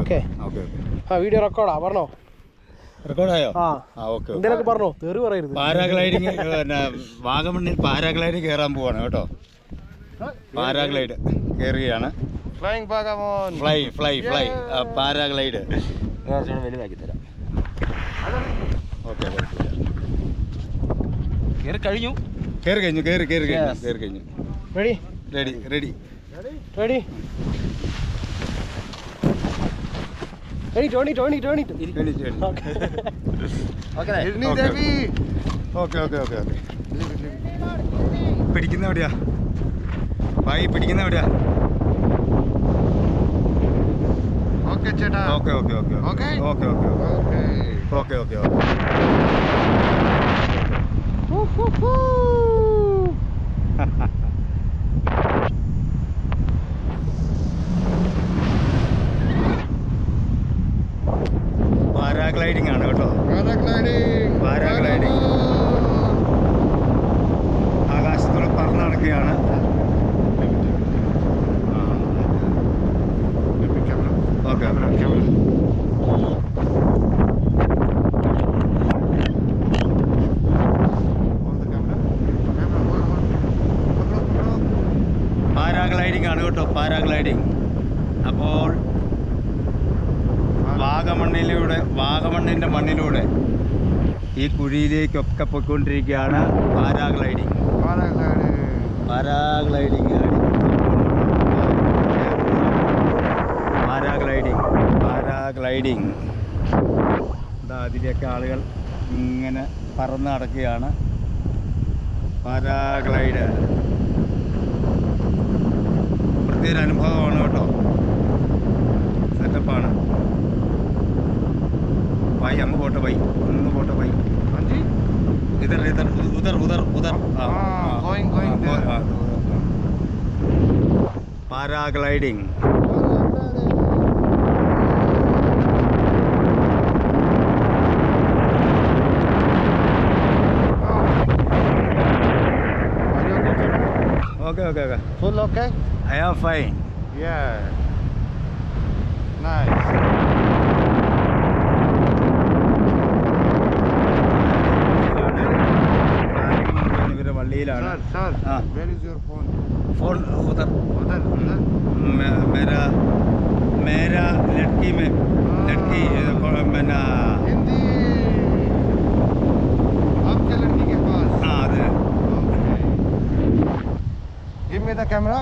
Okay ആ video റെക്കോർഡാ പറഞ്ഞോ? റെക്കോർഡായോ? ആ. ആ ഓക്കെ എന്തേലൊക്കെ പറഞ്ഞോ തെറി പറയരുത്. പാരാഗ്ലൈഡിങ് പിന്നെ വാഗമണ്ണിൽ പാരാഗ്ലൈഡ് കേറാൻ പോവാണ് കേട്ടോ. Paraglide കേറുകയാണ് flying Vagamon fly fly fly paraglide. വലുതാക്കി തരാം. ഓക്കെ കയറി കഴിഞ്ഞു. കയറി കഴിഞ്ഞു കയറി കയറി കഴിഞ്ഞു. കയറി കഴിഞ്ഞു. Ready ready ready ready ready Tony Tony Tony okay. Okay okay okay okay പിടിക്കുന്ന എവിടെയാ? ഭായി പിടിക്കുന്ന എവിടെയാ? ഓക്കെ ചേട്ടാ. Okay okay okay okay okay okay okay okay okay okay paragliding ആണ് കേട്ടോ. പാരാഗ്ലൈഡിംഗ്. ആകാശത്തോടെ പറന്ന് നടക്കുകയാണ്. ഓക്കെ. പാരാഗ്ലൈഡിംഗ് ആണ് കേട്ടോ പാരാഗ്ലൈഡിംഗ്. വാഗമണ്ണിലൂടെ വാഗമണ്ണിന്റെ മണ്ണിലൂടെ ഈ കുഴിയിലേക്കൊക്കെ പോയിക്കൊണ്ടിരിക്കുകയാണ് പാരാഗ്ലൈഡിങ്. Paragliding paragliding paragliding. എന്താ അതിലൊക്കെ ആളുകൾ ഇങ്ങനെ പറന്ന് നടക്കുകയാണ്. പാരാഗ്ലൈഡ് പ്രത്യേക അനുഭവമാണ് കേട്ടോ. സെറ്റപ്പാണ് भाई हम फोटो भाई उन फोटो भाई हाँ जी इधर इधर उधर उधर उधर going going paragliding Okay, okay, okay. Full okay? Yeah, fine. Yeah. Nice. Sir sir where is your phone phone उधर। उधर मेरा मेरा लड़की में लड़की हाँ। मैंने हिंदी। आपके लड़की के पास? हाँ गिव मी द कैमरा